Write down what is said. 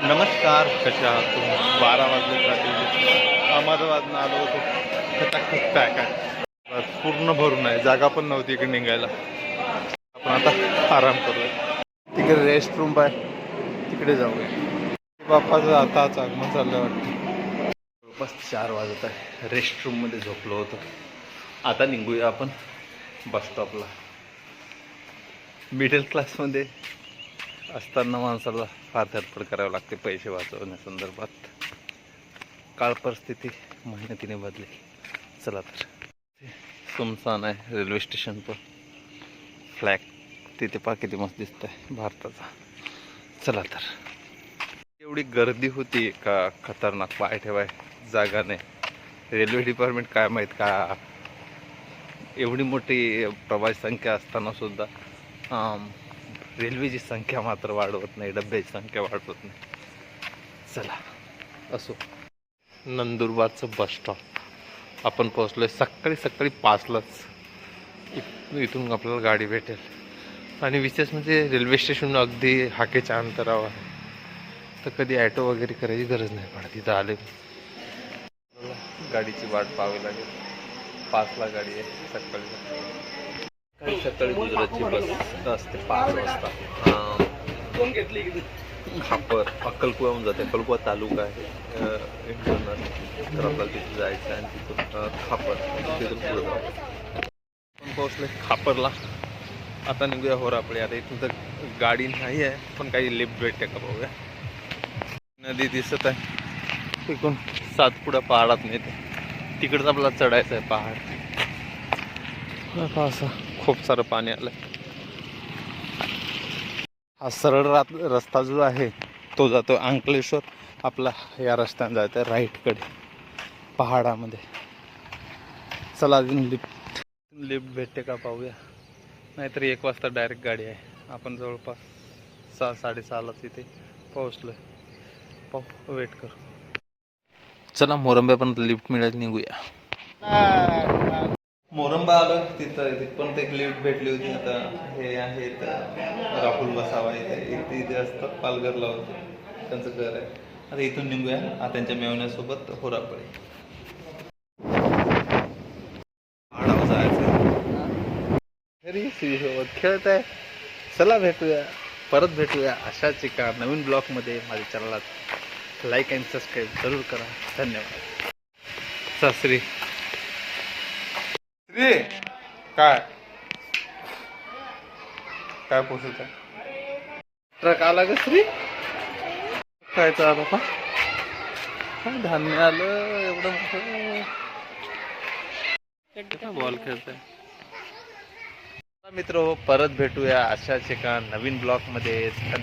नमस्कार कशा आहात तुम्ही? बारा वाजले अहमदाबादनं आलो होतो. खटाखट पॅक आहे. बस पूर्ण भरून आहे. जागा पण नव्हती इकडे निघायला. आपण आता आराम करूया. तिकडे रेस्ट रूम आहे तिकडे जाऊया. बाप्पाचं आताच आगमन चाललं वाटतं. जवळपास चार वाजत आहे. रेस्ट रूममध्ये झोपलो होतो. आता निघूया आपण. बस स्टॉपला मिडल क्लासमध्ये असताना माणसाला फार धडपड करावी लागते पैसे वाचवण्यासंदर्भात काळ परिस्थिती मेहनतीने बदली. चला तर. सुमसान आहे रेल्वे स्टेशन पण. फ्लॅग तिथे पा किती मस्त दिसत आहे भारताचा. चला तर. एवढी गर्दी होती का खतरनाक पाय ठेवाय जागा नाही रेल्वे डिपार्टमेंट काय माहीत का? एवढी मोठी प्रवासी संख्या असताना सुद्धा रेल्वेची संख्या मात्र वाढवत नाही डब्याची संख्या वाढवत नाही. चला असो. नंदुरबारचं बस स्टॉप आपण पोहोचलोय सकाळी सकाळी पाचलाच. इथून आपल्याला गाडी भेटेल. आणि विशेष म्हणजे रेल्वे स्टेशन अगदी हाकेच्या अंतरावर आहे. तर कधी ॲटो वगैरे करायची गरज नाही पडत. तिथं आले. गाडीची वाट पाहावी लागेल. पाचला गाडी आहे सकाळी. काही सकाळी गुजरातची बस असते पाच वाजता. खापर अक्कलकुवाहून जाते. अक्कलकुवा तालुका आहे. इंटरनल तर आपल्याला तिथे जायचं आहे आणि तिथून खापर. तिथून पुढे जाऊ. आपण पोहोचले खापरला. आता निघूया होरापडे आता इथून तर गाडी नाही आहे पण काही लिफ्ट भेटते का बघूया. नदी दिसत आहे. तिकडून सातपुडा पहाडात नेते तिकडचं आपल्याला चढायचं आहे पहाड. हा पहा असं. खूप सारं पाणी आलं हा सरळ रात रस्ता जो आहे तो जातो अंकलेश्वर. आपला या रस्त्याने जायचं आहे राईटकडे पहाडामध्ये. चला अजून लिफ्ट लिफ्ट भेटते का पाहूया. नाहीतर एक वाजता डायरेक्ट गाडी आहे. आपण जवळपास सहा साडेसहालाच इथे पोहोचलो पाहू वेट करू. चला मोरंब्यापर्यंत लिफ्ट मिळायला निघूया. मोरंबा आलो तिथं तिथपर्यंत एक लिफ्ट भेटली होती. आता हे आहेत राहुल बसावा इथे. इथे इथे असतात पालघरला होते. त्यांचं घर आहे. आता इथून निघूया. आता त्यांच्या मेवण्यासोबत होरापळे. आडाव जायचं. घरी खेळत आहे चला भेटूया. परत भेटूया अशाच एका नवीन ब्लॉगमध्ये. माझ्या चॅनलला लाईक अँड सबस्क्राईब जरूर करा. धन्यवाद. सासरी श्री काय? काय आहे? ट्रक आला का श्री? काय चालू का काय धान्य आलं? एवढं मोठं? बॉल खेळत आहे मित्र हो परत भेटूया अशाच एका नवीन ब्लॉगमध्ये